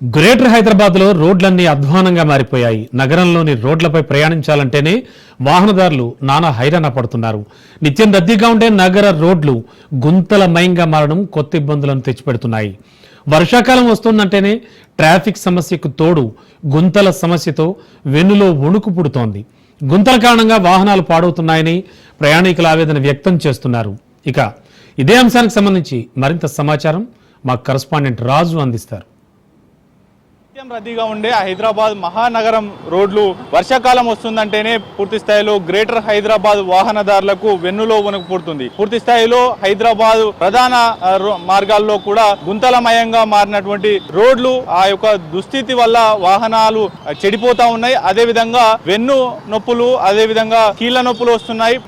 Greater హైదరాబాద్లో రోడ్లన్నీ అధ్వానంగా మారిపోయాయి. నగరంలోని రోడ్లపై ప్రయాణించాలంటేనే వాహనదారులు నానా హైరాణ పడుతున్నారు. నిత్యం రద్దీగా ఉండే నగర రోడ్లు గుంతలమయంగా మారడం కొత్త ఇబ్బందులను తెచ్చిపెడుతున్నాయి. వర్షాకాలం వస్తుందంటేనే ట్రాఫిక్ సమస్యకు తోడు గుంతల సమస్యతో వెన్నులో వణుకు పుడుతోంది. గుంతల కారణంగా వాహనాలు పాడవుతున్నాయని ప్రయాణికుల ఆవేదన వ్యక్తం చేస్తున్నారు. ఇక ఇదే అంశానికి సంబంధించి మరింత సమాచారం మా కరస్పాండెంట్ రాజు అందిస్తారు. నిత్యం రద్దీగా ఉండే హైదరాబాద్ మహానగరం రోడ్లు వర్షాకాలం వస్తుందంటేనే పూర్తి స్థాయిలో గ్రేటర్ హైదరాబాద్ వాహనదారులకు వెన్నులో వణుకు పుడుతుంది. పూర్తి స్థాయిలో హైదరాబాద్ ప్రధాన రో- మార్గాల్లో కూడా గుంతలమయంగా మారినటువంటి రోడ్లు ఆ యొక్క దుస్థితి వల్ల వాహనాలు చెడిపోతా ఉన్నాయి. అదే విధంగా వెన్ను నొప్పులు అదే విధంగా కీళ్ళ నొప్పులు వస్తున్నాయి.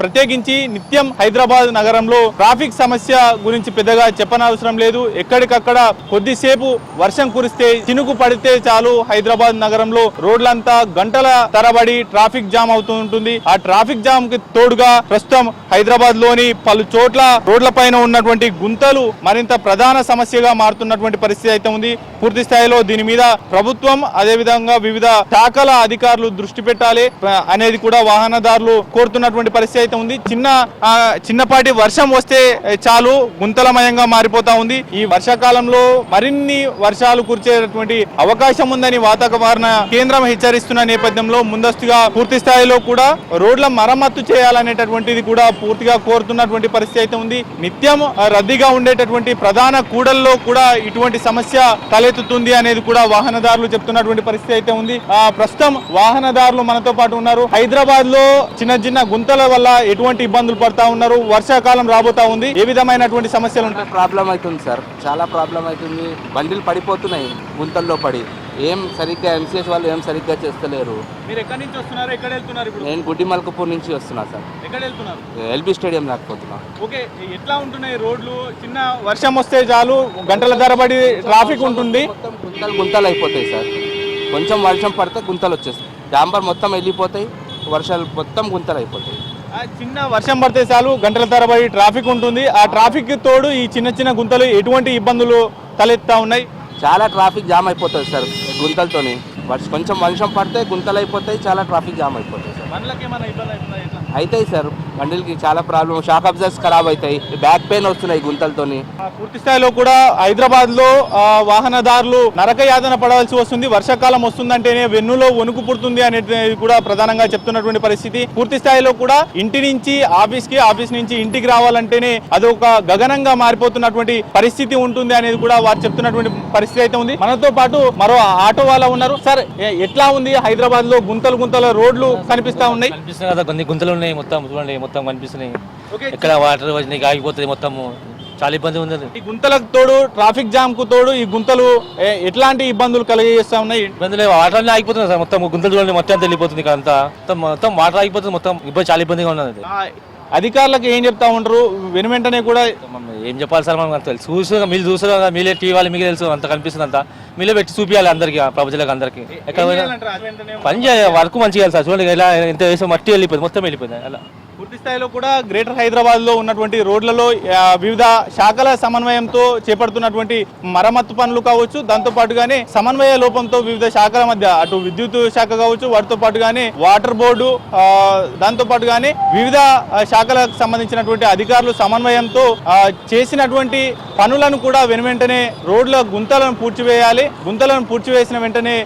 ప్రత్యేకించి నిత్యం హైదరాబాద్ నగరంలో ట్రాఫిక్ సమస్య గురించి పెద్దగా చెప్పనవసరం లేదు. ఎక్కడికక్కడ కొద్దిసేపు వర్షం కురిస్తే చినుకు పడితే చాలు హైదరాబాద్ నగరంలో రోడ్లంతా గంటల తరబడి ట్రాఫిక్ జామ్ అవుతూ ఉంటుంది. ఆ ట్రాఫిక్ జామ్కి తోడుగా ప్రస్తుతం హైదరాబాద్లోని పలు చోట్ల రోడ్ల పైన ఉన్నటువంటి గుంతలు మరింత ప్రధాన సమస్యగా మారుతున్నటువంటి పరిస్థితి అయితే ఉంది. పూర్తి స్థాయిలో దీని మీద ప్రభుత్వం అదే విధంగా వివిధ శాఖల అధికారులు దృష్టి పెట్టాలి అనేది కూడా వాహనదారులు కోరుతున్నటువంటి పరిస్థితి అయితే ఉంది. చిన్న చిన్నపాటి వర్షం వస్తే చాలు గుంతలమయంగా మారిపోతా ఉంది. ఈ వర్షాకాలంలో మరిన్ని వర్షాలు కురిచేటటువంటి అవకాశం ఉందని వాతావరణ కేంద్రం హెచ్చరిస్తున్న నేపథ్యంలో ముందస్తుగా పూర్తి స్థాయిలో కూడా రోడ్ల మరమ్మత్తు చేయాలనేటటువంటిది కూడా పూర్తిగా కోరుతున్నటువంటి పరిస్థితి అయితే ఉంది. నిత్యం రద్దీగా ఉండేటటువంటి ప్రధాన కూడల్లో కూడా ఇటువంటి సమస్య తలెత్తుతుంది అనేది కూడా వాహనదారులు చెప్తున్నటువంటి పరిస్థితి అయితే ఉంది. ఆ, ప్రస్తుతం వాహనదారులు మనతో పాటు ఉన్నారు. హైదరాబాద్లో చిన్న చిన్న గుంతల వల్ల ఎటువంటి ఇబ్బందులు పడతా ఉన్నారు. వర్షాకాలం రాబోతా ఉంది. ఏ విధమైనటువంటి సమస్యలు ఉంటాయి? ప్రాబ్లం అవుతుంది సార్. చాలా ప్రాబ్లం అవుతుంది. బండిలు పడిపోతున్నాయి. గుంతల్లో పడి. ఏం సరిగ్గా ఎంసీఎస్ వాళ్ళు ఏం సరిగ్గా చేస్తలేరు. మీరు ఎక్కడి నుంచి వస్తున్నారు? ఎక్కడ వెళ్తున్నారు ఇప్పుడు? నేను గుడ్డి మల్కపూర్ నుంచి వస్తున్నా సార్. ఎక్కడ వెళ్తున్నారు? ఎల్బీ స్టేడియం లేకపోతున్నా ఓకే ఎట్లా ఉంటున్నాయి రోడ్లు? చిన్న వర్షం వస్తే చాలు గంటల తరబడి ట్రాఫిక్ ఉంటుంది. మొత్తం గుంతలు గుంతలు అయిపోతాయి సార్. కొంచెం వర్షం పడితే గుంతలు వచ్చేస్తాయి. డాంబర్ మొత్తం వెళ్ళిపోతాయి వర్షాలు మొత్తం గుంతలు అయిపోతాయి. చిన్న వర్షం పడితే చాలు గంటల తరబడి ట్రాఫిక్ ఉంటుంది. ఆ ట్రాఫిక్ తోడు ఈ చిన్న చిన్న గుంతలు ఎటువంటి ఇబ్బందులు తలెత్తా ఉన్నాయి? చాలా ట్రాఫిక్ జామ్ అయిపోతుంది సార్ గుంతలతోని. వర్ష కొంచెం వర్షం పడితే గుంతలు అయిపోతాయి చాలా ట్రాఫిక్ జామ్ అయిపోతాయి సార్? అవుతాయి సార్. బండిలకి చాలా ప్రాబ్లం షాక్ అబ్జర్స్ ఖరాబ్ అవుతాయి. బ్యాక్ పెయిన్ వస్తున్నాయి గుంతలతోని. పూర్తి స్థాయిలో కూడా హైదరాబాద్లో వాహనదారులు నరక యాతన పడవలసి వస్తుంది. వర్షాకాలం వస్తుందంటేనే వెన్నులో వణుకు పుడుతుంది అనేది కూడా ప్రధానంగా చెప్తున్నటువంటి పరిస్థితి. పూర్తి స్థాయిలో కూడా ఇంటి నుంచి ఆఫీస్కి ఆఫీస్ నుంచి ఇంటికి రావాలంటేనే అదొక గగనంగా మారిపోతున్నటువంటి పరిస్థితి ఉంటుంది అనేది కూడా వారు చెప్తున్నటువంటి పరిస్థితి అయితే ఉంది. మనతో పాటు మరో ఆటో వాళ్ళ ఉన్నారు. సార్ ఎట్లా ఉంది? హైదరాబాద్లో గుంతలు గుంతల రోడ్లు కనిపిస్తా ఉన్నాయి. గుంతలు ఉన్నాయి మొత్తం. చూడండి మొత్తం కనిపిస్తున్నాయి. ఎక్కడ వాటర్ వచ్చినాయి ఆగిపోతుంది మొత్తము. చాలా ఇబ్బంది ఉంది ఈ గుంతలకు తోడు ట్రాఫిక్ జామ్కు తోడు ఈ గుంతలు ఎట్లాంటి ఇబ్బందులు కలిగజేస్తా ఉన్నాయి? ఇబ్బంది వాటర్ అన్నీ ఆగిపోతుంది సార్. మొత్తం గుంతలు చూడండి మొత్తం అంతా వెళ్ళిపోతుంది ఇక్కడ అంతా. మొత్తం మొత్తం వాటర్ ఆగిపోతుంది మొత్తం ఇబ్బంది చాలా ఇబ్బందిగా ఉన్నది అధికారులకు ఏం చెప్తా ఉంటారు వెను వెంటనే కూడా ఏం చెప్పాలి సార్ మనం తెలుసు. చూసు మీరు చూసారు కదా మీరే టీవీ వాళ్ళు మీకు తెలుసు. అంత కనిపిస్తుంది అంతా. మీరే పెట్టి చూపించాలి అందరికి ప్రజలకు అందరికి. ఎక్కడ పని చేయాలి వర్క్ మంచిగా సార్. చూడండి ఇలా ఎంత వేసో మట్టి వెళ్ళిపోయింది మొత్తం వెళ్ళిపోయింది. అలా. స్థాయిలో కూడా గ్రేటర్ హైదరాబాద్లో ఉన్నటువంటి రోడ్లలో వివిధ శాఖల సమన్వయంతో చేపడుతున్నటువంటి మరమ్మత్తు పనులు కావచ్చు దాంతో పాటుగానే సమన్వయ లోపంతో వివిధ శాఖల మధ్య అటు విద్యుత్ శాఖ కావచ్చు వాటితో పాటుగానే వాటర్ బోర్డు దాంతో పాటుగానే వివిధ శాఖలకు సంబంధించినటువంటి అధికారులు సమన్వయంతో చేసినటువంటి పనులను కూడా వెనువెంటనే రోడ్ల గుంతలను పూడ్చివేయాలి. గుంతలను పూడ్చివేసిన వెంటనే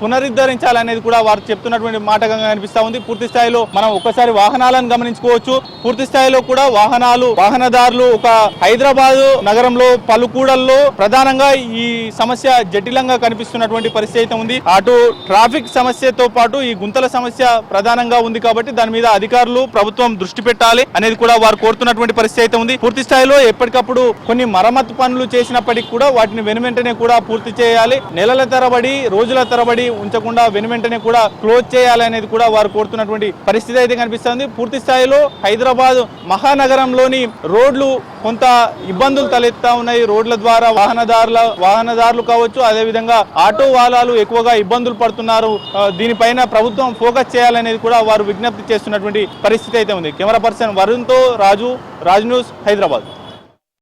పునరుద్ధరించాలనేది కూడా వారు చెప్తున్నటువంటి మాటగా కనిపిస్తా ఉంది. పూర్తి స్థాయిలో మనం ఒక్కసారి వాహనాలను గమనించుకోవచ్చు. పూర్తి స్థాయిలో కూడా వాహనాలు వాహనదారులు ఒక హైదరాబాద్ నగరంలో పలు కూడల్లో ప్రధానంగా ఈ సమస్య జటిలంగా కనిపిస్తున్నటువంటి పరిస్థితి అయితే ఉంది. అటు ట్రాఫిక్ సమస్యతో పాటు ఈ గుంతల సమస్య ప్రధానంగా ఉంది కాబట్టి దాని మీద అధికారులు ప్రభుత్వం దృష్టి పెట్టాలి అనేది కూడా వారు కోరుతున్నటువంటి పరిస్థితి అయితే ఉంది. పూర్తి స్థాయిలో ఎప్పటికప్పుడు కొన్ని మరమ్మతు పనులు చేసినప్పటికీ కూడా వాటిని వెనువెంటనే కూడా పూర్తి చేయాలి. నెలల తరబడి రోజుల తరబడి ఉంచకుండా వెనువెంటనే కూడా క్లోజ్ చేయాలి అనేది కూడా వారు కోరుతున్నటువంటి పరిస్థితి అయితే కనిపిస్తుంది. పూర్తి స్థాయిలో హైదరాబాద్ మహానగరంలోని రోడ్లు కొంత ఇబ్బందులు తలెత్తా ఉన్నాయి. రోడ్ల ద్వారా వాహనదారుల వాహనదారులు కావచ్చు అదేవిధంగా ఆటో వాలాలు ఎక్కువగా ఇబ్బందులు పడుతున్నారు. దీనిపైన ప్రభుత్వం ఫోకస్ చేయాలనేది కూడా వారు విజ్ఞప్తి చేస్తున్నటువంటి పరిస్థితి అయితే ఉంది. కెమెరా పర్సన్ వరుణ్తో రాజు రాజ్ న్యూస్ హైదరాబాద్.